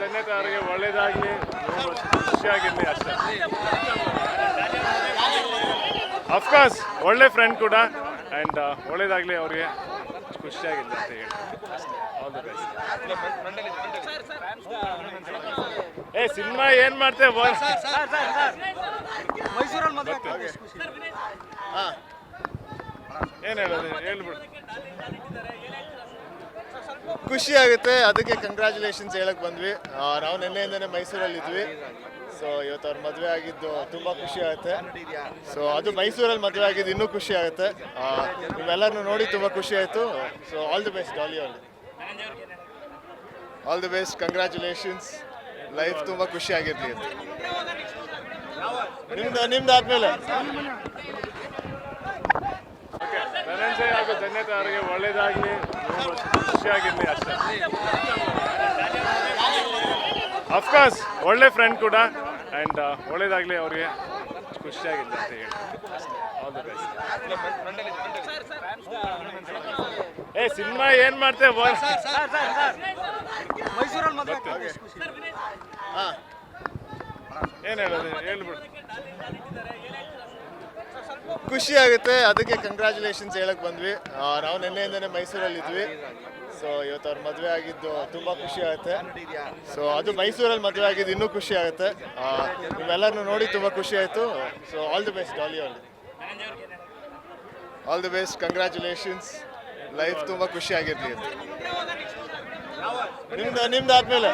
ಧನ್ಯತೆ ಅವರಿಗೆ ಒಳ್ಳೇದಾಗಲಿ ಖುಷಿಯಾಗಿರಲಿ ಅಷ್ಟೇ. ಅಫ್ಕೋರ್ಸ್ ಒಳ್ಳೆ ಫ್ರೆಂಡ್ ಕೂಡ ಆ್ಯಂಡ್ ಒಳ್ಳೇದಾಗಲಿ ಅವ್ರಿಗೆ ಖುಷಿಯಾಗಿರಲಿ ಅಂತ ಹೇಳಿ. ಏ, ಸಿನಿಮಾ ಏನು ಮಾಡ್ತೇವೆ ಏನು ಹೇಳೋದು? ಹೇಳ್ಬಿಡು. ಖುಷಿ ಆಗುತ್ತೆ. ಅದಕ್ಕೆ ಕಂಗ್ರ್ಯಾಚುಲೇಷನ್ಸ್ ಹೇಳಕ್ ಬಂದ್ವಿ. ನಾವು ನಿನ್ನೆಯಿಂದನೇ ಮೈಸೂರಲ್ಲಿ ಇದ್ವಿ ಸೊ ಇವತ್ತು ಅವ್ರ ಮದುವೆ ಆಗಿದ್ದು ತುಂಬಾ ಖುಷಿ ಆಗುತ್ತೆ. ಸೊ ಅದು ಮೈಸೂರಲ್ಲಿ ಮದುವೆ ಆಗಿದ್ದು ಇನ್ನೂ ಖುಷಿ ಆಗುತ್ತೆ. ನೀವೆಲ್ಲರನ್ನು ನೋಡಿ ತುಂಬಾ ಖುಷಿ ಆಯ್ತು. So all the best Daali ಅವ್ರಿಗೆ all the best congratulations life ತುಂಬಾ ಖುಷಿ ಆಗಿರ್ಲಿ ಅಂತ. ನಿಮ್ದು ನಿಮ್ದು ಆದ್ಮೇಲೆ. ಧನಂಜಯ್ ಹಾಗೂ ಧನ್ಯತೆ ಅವರಿಗೆ ಒಳ್ಳೇದಾಗಲಿ. ಖುಷಿಯಾಗಿರಲಿ ಅಷ್ಟೇ. ಅಫ್ಕೋರ್ಸ್ ಒಳ್ಳೆ ಫ್ರೆಂಡ್ ಕೂಡ ಆ್ಯಂಡ್ ಒಳ್ಳೇದಾಗಲಿ ಅವ್ರಿಗೆ ಖುಷಿಯಾಗಿರಲಿ ಅಂತ ಹೇಳಿ. ಏ, ಸಿನಿಮಾ ಏನು ಮಾಡ್ತೇವೆ ಏನು ಹೇಳೋದು? ಹೇಳ್ಬಿಡು. ಖುಷಿ ಆಗುತ್ತೆ. ಅದಕ್ಕೆ ಕಂಗ್ರ್ಯಾಚುಲೇಷನ್ಸ್ ಹೇಳಕ್ ಬಂದ್ವಿ. ನಾವು ನಿನ್ನೆಯಿಂದನೇ ಮೈಸೂರಲ್ಲಿ ಇದ್ವಿ ಸೊ ಇವತ್ತು ಅವ್ರ ಮದುವೆ ಆಗಿದ್ದು ತುಂಬಾ ಖುಷಿ ಆಗುತ್ತೆ. ಸೊ ಅದು ಮೈಸೂರಲ್ಲಿ ಮದುವೆ ಆಗಿದ್ದು ಇನ್ನೂ ಖುಷಿ ಆಗುತ್ತೆ. ಆ, ನೀವೆಲ್ಲರನ್ನು ನೋಡಿ ತುಂಬಾ ಖುಷಿ ಆಯ್ತು. So all the best Daali ಅವ್ರಿಗೆ all the best congratulations life ತುಂಬಾ ಖುಷಿ ಆಗಿರ್ಲಿ ನಿಮ್ದು ನಿಮ್ದು ಆದ್ಮೇಲೆ